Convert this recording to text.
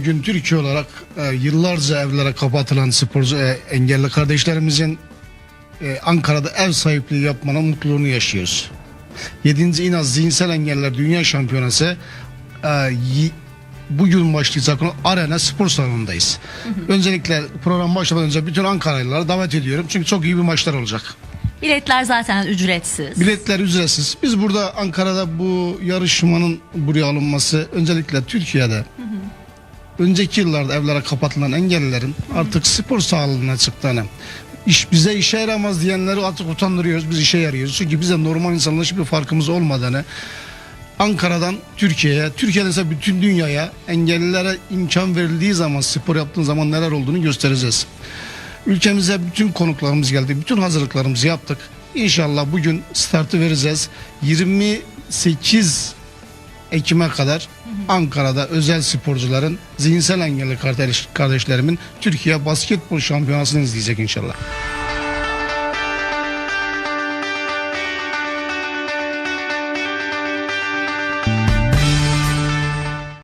bugün Türkiye olarak e, yıllarca evlere kapatılan sporcu e, engelli kardeşlerimizin e, Ankara'da ev sahipliği yapmanın mutluluğunu yaşıyoruz. 7. İnaz Zihinsel Engeller Dünya Şampiyonası e, bugün başlayacak olan Arena Spor Salonu'ndayız. Öncelikle program başlamadan önce bütün Ankaralıları davet ediyorum. Çünkü çok iyi bir maçlar olacak. Biletler zaten ücretsiz. Biletler ücretsiz. Biz burada Ankara'da bu yarışmanın buraya alınması öncelikle Türkiye'de önceki yıllarda evlere kapatılan engellilerin artık spor sağlığına çıktığını iş bize işe yaramaz diyenleri artık utandırıyoruz. Biz işe yarıyoruz. Çünkü bize normal insanlarla hiçbir farkımız olmadığını Ankara'dan Türkiye'ye, Türkiye'den ise bütün dünyaya engellilere imkan verildiği zaman spor yaptığın zaman neler olduğunu göstereceğiz. Ülkemize bütün konuklarımız geldi. Bütün hazırlıklarımızı yaptık. İnşallah bugün startı vereceğiz. 28 Ekim'e kadar Ankara'da özel sporcuların zihinsel engelli kardeş, kardeşlerimin Türkiye basketbol şampiyonasını izleyecek inşallah.